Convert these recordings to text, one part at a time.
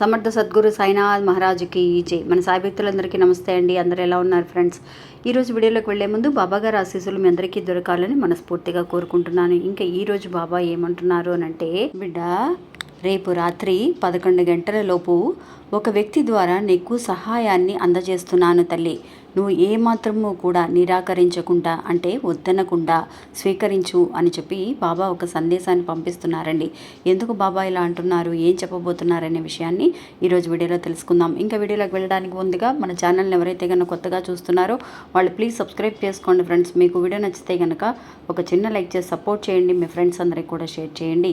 సమర్థ సద్గురు సాయినాథ్ మహారాజుకి ఈజే మన సాయి భక్తులందరికీ నమస్తే అండి. అందరూ ఎలా ఉన్నారు ఫ్రెండ్స్? ఈరోజు వీడియోలోకి వెళ్ళే ముందు బాబా గారు ఆశీస్సులు మీ అందరికీ దొరకాలని మనస్ఫూర్తిగా కోరుకుంటున్నాను. ఇంకా ఈ రోజు బాబా ఏమంటున్నారు అని అంటే బిడ్డ రేపు రాత్రి పదకొండు గంటల లోపు ఒక వ్యక్తి ద్వారా నీకు సహాయాన్ని అందజేస్తున్నాను తల్లి. నువ్వు ఏమాత్రము కూడా నిరాకరించకుండా అంటే వద్దనకుండా స్వీకరించు అని చెప్పి బాబా ఒక సందేశాన్ని పంపిస్తున్నారండి. ఎందుకు బాబా ఇలా అంటున్నారు? ఏం చెప్పబోతున్నారనే విషయాన్ని ఈరోజు వీడియోలో తెలుసుకుందాం. ఇంకా వీడియోలోకి వెళ్ళడానికి ముందుగా మన ఛానల్ని ఎవరైతే కనుక కొత్తగా చూస్తున్నారో వాళ్ళు ప్లీజ్ సబ్స్క్రైబ్ చేసుకోండి ఫ్రెండ్స్. మీకు వీడియో నచ్చితే కనుక ఒక చిన్న లైక్ చేసి సపోర్ట్ చేయండి. మీ ఫ్రెండ్స్ అందరికి కూడా షేర్ చేయండి.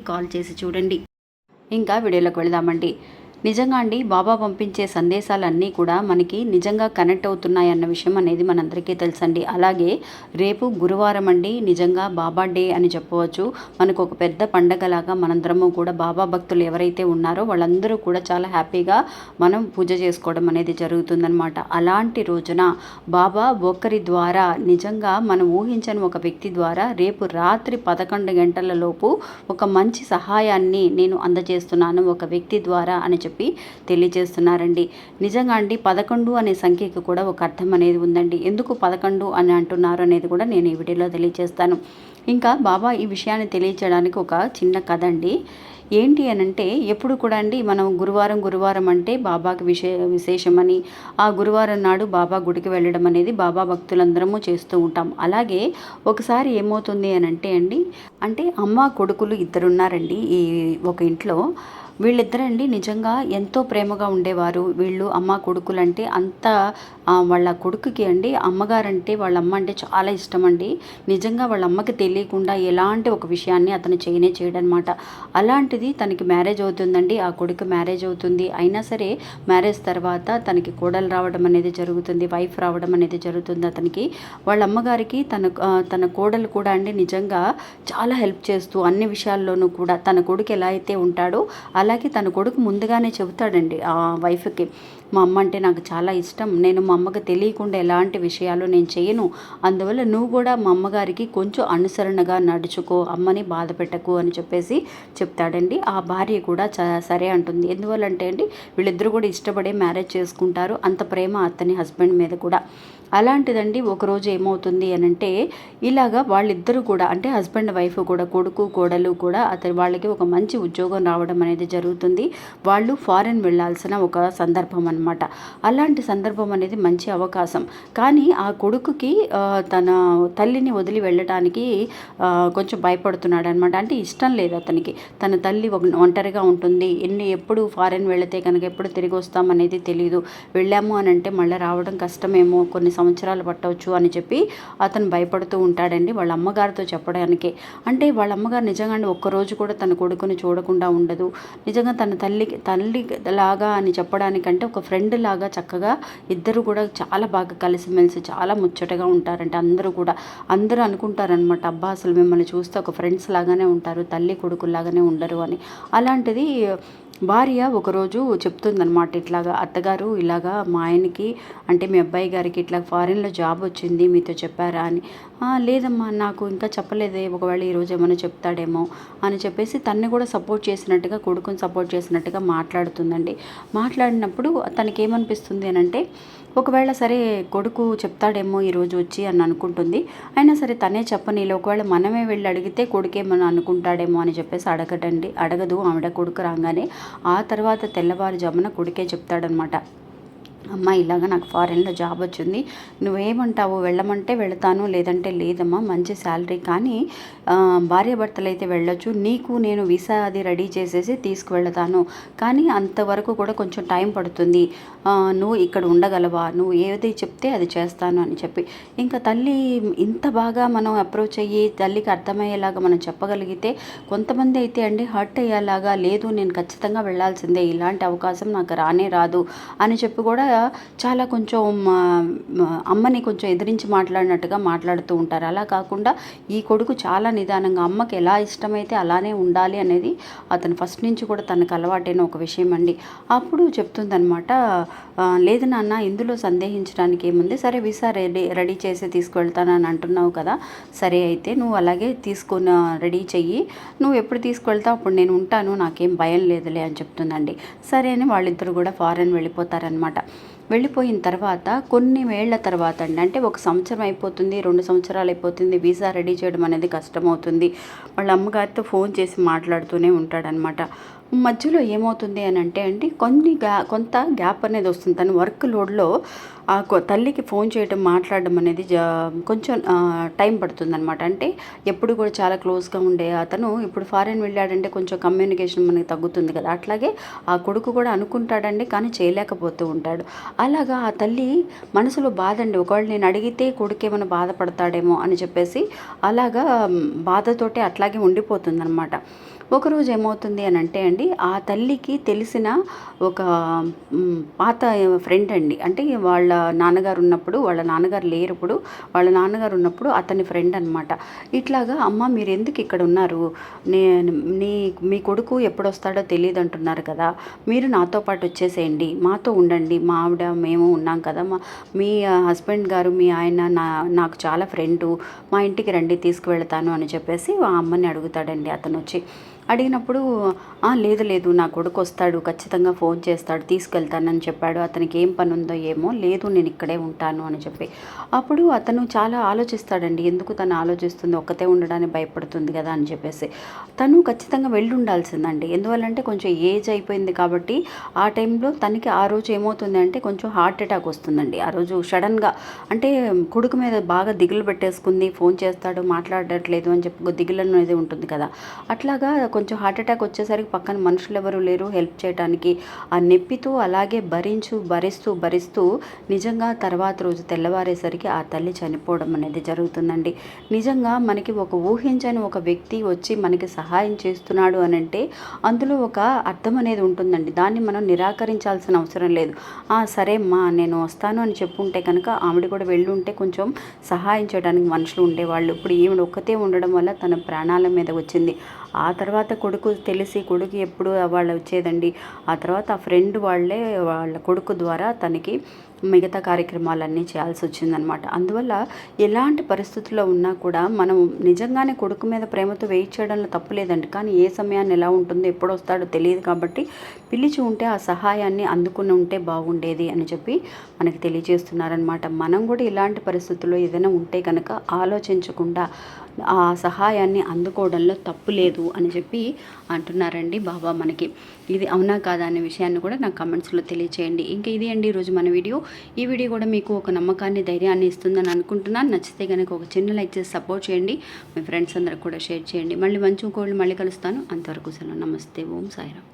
కాల్ చేసి చూడండి. ఇంకా వీడియోలోకి వెళదామండి. నిజంగా అండి బాబా పంపించే సందేశాలన్నీ కూడా మనకి నిజంగా కనెక్ట్ అవుతున్నాయి అన్న విషయం అనేది మనందరికీ తెలుసండి. అలాగే రేపు గురువారం అండి నిజంగా బాబా డే అని చెప్పవచ్చు. మనకు ఒక పెద్ద పండగలాగా మనందరము కూడా బాబా భక్తులు ఎవరైతే ఉన్నారో వాళ్ళందరూ కూడా చాలా హ్యాపీగా మనం పూజ చేసుకోవడం అనేది జరుగుతుందనమాట అలాంటి రోజున బాబా ఒకరి ద్వారా నిజంగా మనం ఊహించని ఒక వ్యక్తి ద్వారా రేపు రాత్రి పదకొండు గంటల లోపు ఒక మంచి సహాయాన్ని నేను అందజేస్తున్నాను ఒక వ్యక్తి ద్వారా అని చెప్పి చెప్పి తెలియజేస్తున్నారండి. నిజంగా అండి పదకొండు అనే సంఖ్యకు కూడా ఒక అర్థం అనేది ఉందండి. ఎందుకు పదకొండు అని అంటున్నారు అనేది కూడా నేను ఈ వీడియోలో తెలియజేస్తాను. ఇంకా బాబా ఈ విషయాన్ని తెలియచేయడానికి ఒక చిన్న కథ అండి. ఏంటి అని అంటే ఎప్పుడు కూడా అండి మనం గురువారం గురువారం అంటే బాబాకి విశే విశేషమని ఆ గురువారం నాడు బాబా గుడికి వెళ్ళడం అనేది బాబా భక్తులందరము చేస్తూ ఉంటాం. అలాగే ఒకసారి ఏమవుతుంది అని అంటే అండి అంటే అమ్మ కొడుకులు ఇద్దరున్నారండి ఈ ఒక ఇంట్లో. వీళ్ళిద్దరండి నిజంగా ఎంతో ప్రేమగా ఉండేవారు. వీళ్ళు అమ్మ కొడుకులంటే అంత వాళ్ళ కొడుకుకి అండి అమ్మగారంటే వాళ్ళ అమ్మ అంటే చాలా ఇష్టం అండి నిజంగా వాళ్ళ అమ్మకి తెలియకుండా ఎలాంటి ఒక విషయాన్ని అతను చేయనే చేయడనమాట అలాంటిది తనకి మ్యారేజ్ అవుతుందండి. ఆ కొడుకు మ్యారేజ్ అవుతుంది. అయినా సరే మ్యారేజ్ తర్వాత తనకి కోడలు రావడం అనేది జరుగుతుంది. వైఫ్ రావడం అనేది జరుగుతుంది అతనికి. వాళ్ళ అమ్మగారికి తన తన కోడలు కూడా అండి నిజంగా చాలా హెల్ప్ చేస్తూ అన్ని విషయాల్లోనూ కూడా తన కొడుకు ఎలా అయితే ఉంటాడో అలాగే తన కొడుకు ముందుగానే చెబుతాడండి ఆ వైఫ్కి మా అమ్మ అంటే నాకు చాలా ఇష్టం. నేను మా అమ్మకి తెలియకుండా ఎలాంటి విషయాలు నేను చేయను. అందువల్ల నువ్వు కూడా మా అమ్మగారికి కొంచెం అనుసరణగా నడుచుకో అమ్మని బాధ పెట్టకు అని చెప్పేసి చెప్తాడండి. ఆ భార్య కూడా సరే అంటుంది. ఎందువల్ల అంటే అండి వీళ్ళిద్దరూ కూడా ఇష్టపడే మ్యారేజ్ చేసుకుంటారు. అంత ప్రేమ అతని హస్బెండ్ మీద కూడా. అలాంటిదండి ఒకరోజు ఏమవుతుంది అని అంటే ఇలాగా వాళ్ళిద్దరూ కూడా అంటే హస్బెండ్ వైఫ్ కూడా కొడుకు కోడలు కూడా అతని వాళ్ళకి ఒక మంచి ఉద్యోగం రావడం అనేది జరుగుతుంది. వాళ్ళు ఫారెన్ వెళ్ళాల్సిన ఒక సందర్భం అనమాట అలాంటి సందర్భం అనేది మంచి అవకాశం. కానీ ఆ కొడుకుకి తన తల్లిని వదిలి వెళ్ళటానికి కొంచెం భయపడుతున్నాడు అనమాట అంటే ఇష్టం లేదు అతనికి. తన తల్లి ఒంటరిగా ఉంటుంది. ఎన్ని ఎప్పుడు ఫారెన్ వెళితే కనుక ఎప్పుడు తిరిగి వస్తామనేది తెలియదు వెళ్ళాము అని అంటే మళ్ళీ రావడం కష్టమేమో కొన్ని సంవత్సరాలు పట్టవచ్చు అని చెప్పి అతను భయపడుతూ ఉంటాడండి వాళ్ళ అమ్మగారితో చెప్పడానికి. అంటే వాళ్ళ అమ్మగారు నిజంగానే ఒక్కరోజు కూడా తన కొడుకుని చూడకుండా ఉండదు. నిజంగా తన తల్లికి తల్లి లాగా అని చెప్పడానికంటే ఒక ఫ్రెండ్ లాగా చక్కగా ఇద్దరు కూడా చాలా బాగా కలిసిమెలిసి చాలా ముచ్చటగా ఉంటారంటే. అందరూ కూడా అందరూ అనుకుంటారనమాట అబ్బా అసలు మిమ్మల్ని చూస్తే ఒక ఫ్రెండ్స్ లాగానే ఉంటారు తల్లి కొడుకులాగానే ఉండరు అని. అలాంటిది భార్య ఒకరోజు చెప్తుందనమాట ఇట్లాగా అత్తగారు ఇలాగా మా ఆయనకి అంటే మీ అబ్బాయి గారికి ఇట్లా ఫారిన్లో జాబ్ వచ్చింది మీతో చెప్పారా అని. లేదమ్మా నాకు ఇంకా చెప్పలేదే ఒకవేళ ఈరోజు ఏమైనా చెప్తాడేమో అని చెప్పేసి తన్ని కూడా సపోర్ట్ చేసినట్టుగా కొడుకుని సపోర్ట్ చేసినట్టుగా మాట్లాడుతుందండి. మాట్లాడినప్పుడు తనకేమనిపిస్తుంది అని అంటే ఒకవేళ సరే కొడుకు చెప్తాడేమో ఈరోజు వచ్చి అని అనుకుంటుంది. అయినా సరే తనే చెప్పని ఒకవేళ మనమే వెళ్ళి అడిగితే కొడుకేమని అనుకుంటాడేమో అని చెప్పేసి అడగటండి. అడగదు ఆవిడ కొడుకు రాగానే. ఆ తర్వాత తెల్లవారుజామున కొడుకే చెప్తాడనమాట. అమ్మ ఇలాగ నాకు ఫారెన్లో జాబ్ వచ్చింది. నువ్వేమంటావు? వెళ్ళమంటే వెళతాను లేదంటే లేదమ్మా మంచి శాలరీ. కానీ భార్యాభర్తలు అయితే వెళ్ళొచ్చు. నీకు నేను వీసా అది రెడీ చేసేసి తీసుకువెళతాను. కానీ అంతవరకు కూడా కొంచెం టైం పడుతుంది. నువ్వు ఇక్కడ ఉండగలవా? నువ్వు ఏది చెప్తే అది చేస్తాను అని చెప్పి. ఇంకా తల్లి ఇంత బాగా మనం అప్రోచ్ అయ్యి తల్లికి అర్థమయ్యేలాగా మనం చెప్పగలిగితే కొంతమంది అయితే అండి హర్ట్ అయ్యేలాగా లేదు నేను ఖచ్చితంగా వెళ్ళాల్సిందే ఇలాంటి అవకాశం నాకు రానే రాదు అని చెప్పి కూడా చాలా కొంచెం అమ్మని కొంచెం ఎదిరించి మాట్లాడినట్టుగా మాట్లాడుతూ ఉంటారు. అలా కాకుండా ఈ కొడుకు చాలా నిదానంగా అమ్మకి ఎలా ఇష్టమైతే అలానే ఉండాలి అనేది అతను ఫస్ట్ నుంచి కూడా తనకు అలవాటైన ఒక విషయం అండి. అప్పుడు చెప్తుందనమాట లేదు నాన్న ఇందులో సందేహించడానికి ఏముంది? సరే వీసా రెడీ రెడీ చేసి తీసుకువెళ్తానని అంటున్నావు కదా సరే అయితే నువ్వు అలాగే తీసుకుని రెడీ చెయ్యి. నువ్వు ఎప్పుడు తీసుకువెళ్తావు అప్పుడు నేను ఉంటాను నాకేం భయం లేదులే అని చెప్తుందండి. సరే అని వాళ్ళిద్దరు కూడా ఫారెన్ వెళ్ళిపోతారనమాట వెళ్ళిపోయిన తర్వాత కొన్ని వేళ్ళ తర్వాత అండి అంటే ఒక సంవత్సరం అయిపోతుంది రెండు సంవత్సరాలు అయిపోతుంది వీసా రెడీ చేయడం అనేది కష్టమవుతుంది. వాళ్ళ అమ్మగారితో ఫోన్ చేసి మాట్లాడుతూనే ఉంటాడనమాట మధ్యలో ఏమవుతుంది అని అంటే అండి కొన్ని గ్యా కొంత గ్యాప్ అనేది వస్తుంది. తన వర్క్ లోడ్లో ఆ కొ- తల్లికి ఫోన్ చేయడం మాట్లాడడం అనేది కొంచెం టైం పడుతుంది అనమాట అంటే ఎప్పుడు కూడా చాలా క్లోజ్గా ఉండే అతను ఇప్పుడు ఫారెన్ వెళ్ళాడంటే కొంచెం కమ్యూనికేషన్ మనకి తగ్గుతుంది కదా. అట్లాగే ఆ కొడుకు కూడా అనుకుంటాడండి కానీ చేయలేకపోతూ ఉంటాడు. అలాగా ఆ తల్లి మనసులో బాధ అండి ఒకవేళ నేను అడిగితే కొడుకు ఏమైనా బాధపడతాడేమో అని చెప్పేసి అలాగా బాధతోటే అట్లాగే ఉండిపోతుంది ఒకరోజు ఏమవుతుంది అని అంటే అండి ఆ తల్లికి తెలిసిన ఒక పాత ఫ్రెండ్ అండి. అంటే వాళ్ళ నాన్నగారు ఉన్నప్పుడు వాళ్ళ నాన్నగారు లేరప్పుడు వాళ్ళ నాన్నగారు ఉన్నప్పుడు అతని ఫ్రెండ్ అనమాట ఇట్లాగా అమ్మ మీరు ఎందుకు ఇక్కడ ఉన్నారు? నేను నీ మీ కొడుకు ఎప్పుడు వస్తాడో తెలియదు అంటున్నారు కదా. మీరు నాతో పాటు వచ్చేసేయండి. మాతో ఉండండి. మా ఆవిడ మేము ఉన్నాం కదా. మా మీ హస్బెండ్ గారు మీ ఆయన నా నాకు చాలా ఫ్రెండు మా ఇంటికి రండి తీసుకువెళ్తాను అని చెప్పేసి ఆ అమ్మని అడుగుతాడండి అతను వచ్చి అడిగినప్పుడు లేదు లేదు నా కొడుకు వస్తాడు ఖచ్చితంగా ఫోన్ చేస్తాడు తీసుకెళ్తానని చెప్పాడు. అతనికి ఏం పని ఉందో ఏమో లేదు నేను ఇక్కడే ఉంటాను అని చెప్పి. అప్పుడు అతను చాలా ఆలోచిస్తాడండి. ఎందుకు తను ఆలోచిస్తుంది? ఒక్కతే ఉండడానికి భయపడుతుంది కదా అని చెప్పేసి. తను ఖచ్చితంగా వెళ్ళి ఉండాల్సిందండి ఎందువల్లంటే కొంచెం ఏజ్ అయిపోయింది కాబట్టి ఆ టైంలో తనకి ఆ రోజు ఏమవుతుంది అంటే కొంచెం హార్ట్ అటాక్ వస్తుందండి. ఆ రోజు సడన్గా అంటే కొడుకు మీద బాగా దిగులు పెట్టేసుకుంది ఫోన్ చేస్తాడు మాట్లాడట్లేదు అని చెప్పి దిగులు అనేది ఉంటుంది కదా. అట్లాగా కొంచెం హార్ట్ అటాక్ వచ్చేసరికి పక్కన మనుషులు ఎవరు లేరు హెల్ప్ చేయడానికి ఆ నొప్పితో అలాగే భరించు భరిస్తూ భరిస్తూ నిజంగా తర్వాత రోజు తెల్లవారేసరికి ఆ తల్లి చనిపోవడం అనేది జరుగుతుందండి. నిజంగా మనకి ఒక ఊహించని ఒక వ్యక్తి వచ్చి మనకి సహాయం చేస్తున్నాడు అని అంటే అందులో ఒక అర్థం అనేది ఉంటుందండి. దాన్ని మనం నిరాకరించాల్సిన అవసరం లేదు. "ఆ, సరే అమ్మా నేను వస్తాను అని చెప్పుంటే కనుక ఆవిడ కూడా వెళ్ళి ఉంటే కొంచెం సహాయం చేయడానికి మనుషులు ఉండేవాళ్ళు. ఇప్పుడు ఈవిడ ఒక్కతే ఉండడం వల్ల తన ప్రాణాల మీద వచ్చింది. ఆ తర్వాత కొడుకు తెలిసి కొడుకు ఎప్పుడు వాళ్ళు వచ్చేదండి. ఆ తర్వాత ఆ ఫ్రెండ్ వాళ్ళే వాళ్ళ కొడుకు ద్వారా తనకి మిగతా కార్యక్రమాలన్నీ చేయాల్సి వచ్చిందనమాట అందువల్ల ఎలాంటి పరిస్థితుల్లో ఉన్నా కూడా మనం నిజంగానే కొడుకు మీద ప్రేమతో వెయిట్ చేయడంలో తప్పులేదండి కానీ ఏ సమయాన్ని ఎలా ఉంటుందో ఎప్పుడు వస్తాడో తెలియదు కాబట్టి పిలిచి ఉంటే ఆ సహాయాన్ని అందుకుని ఉంటే బాగుండేది అని చెప్పి మనకి తెలియజేస్తున్నారనమాట మనం కూడా ఇలాంటి పరిస్థితుల్లో ఏదైనా ఉంటే కనుక ఆలోచించకుండా ఆ సహాయాన్ని అందుకోవడంలో తప్పు లేదు అని చెప్పి అంటున్నారండి బాబా మనకి. ఇది అవునా కాదా అనే విషయాన్ని కూడా నాకు కమెంట్స్లో తెలియచేయండి. ఇంకా ఇది అండి ఈరోజు మన వీడియో. ఈ వీడియో కూడా మీకు ఒక నమ్మకాన్ని ధైర్యాన్ని ఇస్తుందని అనుకుంటున్నాను. నచ్చితే కనుక ఒక చిన్న లైక్ చేసి సపోర్ట్ చేయండి. మీ ఫ్రెండ్స్ అందరికి కూడా షేర్ చేయండి. మళ్ళీ మంచి కోళ్ళు మళ్ళీ కలుస్తాను. అంతవరకు సెలవు. నమస్తే. ఓం సాయిరామ్.